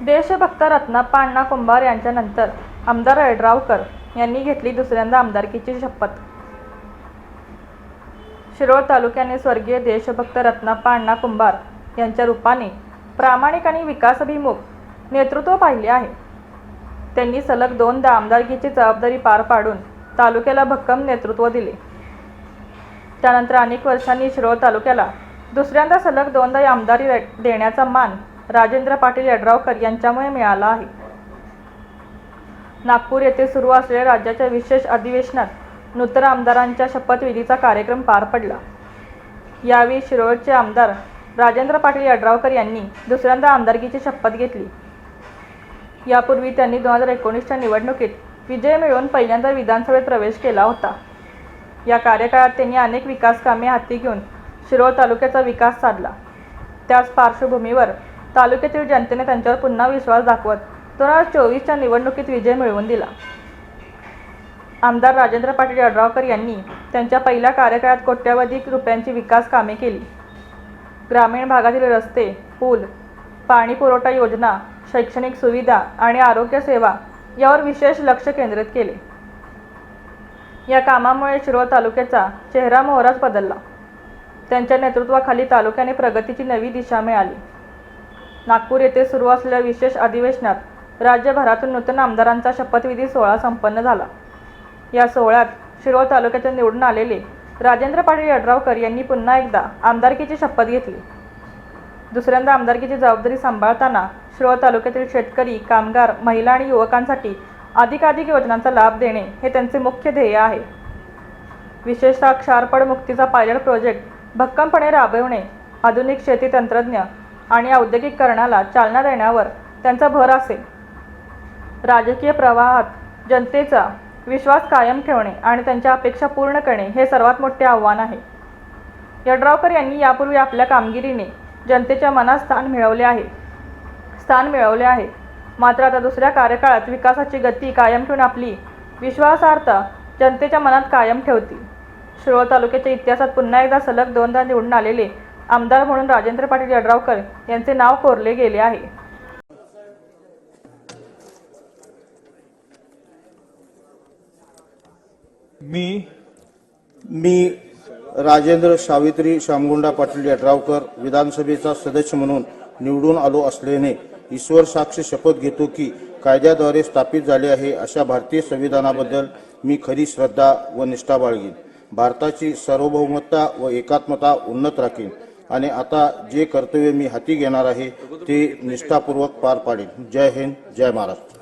देशभक्त रत्ना अण्णा कुंभार यांच्यानंतर आमदार यड्रावकर यांनी घेतली दुसऱ्यांदा आमदारकीची शपथ. शिरोळ तालुक्याने स्वर्गीय देशभक्त रत्नाप्पा अण्णा कुंभार यांच्या रूपाने प्रामाणिक आणि विकासाभिमुख नेतृत्व पाहिले आहे. त्यांनी सलग दोनदा आमदारकीची जबाबदारी पार पाडून तालुक्याला भक्कम नेतृत्व दिले. त्यानंतर अनेक वर्षांनी शिरोळ तालुक्याला दुसऱ्यांदा सलग दोनदा आमदारी देण्याचा मान राजेंद्र पाटील यड्रावकर यांच्यामुळे मिळाला आहे. नागपूर येथे सुरू असलेल्या राज्याच्या विशेष अधिवेशनात नूतन आमदारांच्या शपथविधीचा कार्यक्रम पार पडला. यावेळी शिरोळचे आमदार राजेंद्र पाटील यड्रावकर यांनी दुसऱ्यांदा आमदारकीची शपथ घेतली. यापूर्वी त्यांनी दोन हजार एकोणीसच्या निवडणुकीत विजय मिळवून पहिल्यांदा विधानसभेत प्रवेश केला होता. या कार्यकाळात त्यांनी अनेक विकास कामे हाती घेऊन शिरोळ तालुक्याचा विकास साधला. त्याच पार्श्वभूमीवर तालुक्यातील जनतेने त्यांच्यावर पुन्हा विश्वास दाखवत दोन हजार चोवीसच्या निवडणुकीत विजय मिळवून दिला. आमदार राजेंद्र पाटील यड्रावकर यांनी त्यांच्या पहिल्या कार्यकाळात कोट्यवधी रुपयांची विकास कामे केली. ग्रामीण भागातील रस्ते पूल पाणी पुरवठा योजना शैक्षणिक सुविधा आणि आरोग्य सेवा यावर विशेष लक्ष केंद्रित केले. या कामामुळे शिरोळ तालुक्याचा चेहरा मोहराच बदलला. त्यांच्या नेतृत्वाखाली तालुक्याने प्रगतीची नवी दिशा मिळाली. नागपूर येथे सुरू असलेल्या विशेष अधिवेशनात राज्यभरातून नूतन आमदारांचा शपथविधी सोहळा संपन्न झाला. या सोहळ्यात शिरोळ तालुक्याचे निवडून आलेले राजेंद्र पाटील यड्रावकर यांनी पुन्हा एकदा आमदारकीची शपथ घेतली. दुसऱ्यांदा आमदारकीची जबाबदारी सांभाळताना शिरोळ तालुक्यातील शेतकरी कामगार महिला आणि युवकांसाठी अधिकाधिक योजनांचा लाभ देणे हे त्यांचे मुख्य ध्येय आहे. विशेषतः क्षारपड मुक्तीचा पायलट प्रोजेक्ट भक्कमपणे राबवणे आधुनिक शेती तंत्रज्ञ आणि औद्योगिकरणाला चालना देण्यावर त्यांचा भर असेल राजकीय प्रवाहात जनतेचा विश्वास कायम ठेवणे आणि त्यांच्या अपेक्षा पूर्ण करणे हे सर्वात मोठे आव्हान आहे. यड्रावकर यांनी यापूर्वी आपल्या कामगिरीने जनतेच्या मनात स्थान मिळवले आहे. स्थान मिळवले आहे. मात्र आता दुसऱ्या कार्यकाळात विकासाची गती कायम ठेवून आपली विश्वासार्हता जनतेच्या मनात कायम ठेवतील. शिरोळ तालुक्याच्या इतिहासात पुन्हा एकदा सलग दोनदा निवडून आलेले आमदार म्हणून राजेंद्र पाटील यड्रावकर यांचे नाव कोरले गेले आहे. मी मी राजेंद्र सावित्री श्यामगुंडा पाटील यड्रावकर विधानसभेचा सदस्य म्हणून निवडून आलो असल्याने ईश्वर साक्ष शपथ घेतो की कायद्याद्वारे स्थापित झाले आहे अशा भारतीय संविधानाबद्दल मी खरी श्रद्धा व निष्ठा बाळगीन. भारताची सार्वभौमता व एकात्मता उन्नत राखीन. आणि आता जे कर्तव्य मी हाती घेणार आहे ते निष्ठापूर्वक पार पाडेन. जय हिंद जय महाराष्ट्र.